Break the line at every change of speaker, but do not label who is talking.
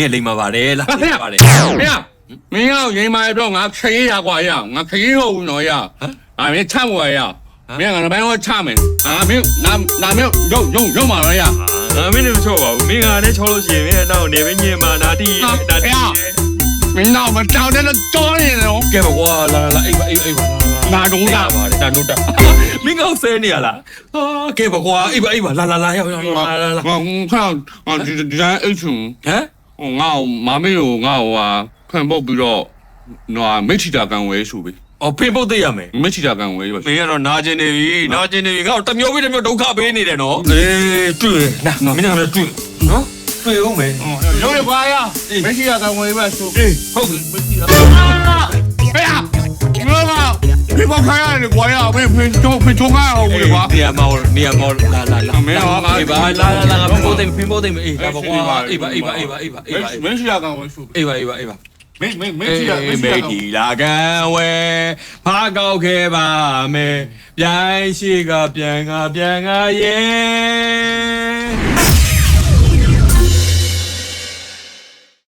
မင်းလိမ္မာပါတယ်လား
ဖေရ
ပါတယ်
ဖေရမင်းကရင်မာတော့ငါခရေးရကွာရငါခရေးဟုတ်ဘူးနော်ရအာမင်းချမ်းဝရရမင်းကလည်းဘယ်တော့ချမယ်အာမင်းနာနာမင်းရုံရုံရုံမှာရရ
ငါမင်းလည်းမချော့ပါဘူးမင်းကလည်းချောလို့ရှိရင်မင်းတော့နေမညင်မာနာတီနာတီ
မင်းတော့မတောင်းတဲ့တော့နေတော့
ကဲပါကွာလာလာအိပ်ပါအိပ်အိပ်ပါ
နာတော့တာ
ပါတယ်ဒါတို့တာမင်းကောက်ဆဲနေရလားဟာကဲပါကွာအိပ်ပါအိပ်ပါလာလာလာရောက်ရောက်လာလာလာ
ငါခါငါဒီဒီတိုင်းအိတ်ချွန်
ဟမ်
ဟို ငါမမင်းကိုငါဟိုဟာဖန်ပုတ်ပြီးတော့နော်မိချီတာကန်ဝဲဆိုပြီ
အော်ဖေပုတ်သိရမယ်
မိချီတာကန်ဝဲပါ
မင်းကတော့နာကျင်နေပြီနာကျင်နေပြီငါ့တမျိုးပြီးတမျိုးဒုက္ခပေးနေတယ်နော်အေးတွေ့နာမင်းကလည်းတွေ့နော်တွေ့ဦးမယ်
ရုံးရပါရမိချီတာကန်ဝဲပါဆို
အေးဟုတ်ပြီ
ဖေရငါက ဒီဘောခိုင်းရတယ်ကွာရမင်းဖေချိုးဖေချိုးကားအောင်ဘူးကွာ
နေရာမောနေရာမောလာလာလာ
မင်းရောငါ
အေးပါလာလာလာဖင်ပိုးသိဖင်ပိုးသိအေးဒါပါကွာအေးပါအေးပါအေးပါအေးပါအေးပါ
မိချီတာကန်ဝဲဆို
အေးပါအေးပါအေးပါ
မင်းမင်းမိချီတာမိချီ
မေ
တာ
တီလာကန်ဝဲဖားကောက်ခဲ့ပါမယ်ပြိုင်ရှိကပြန်ကပြန်ကရဲ့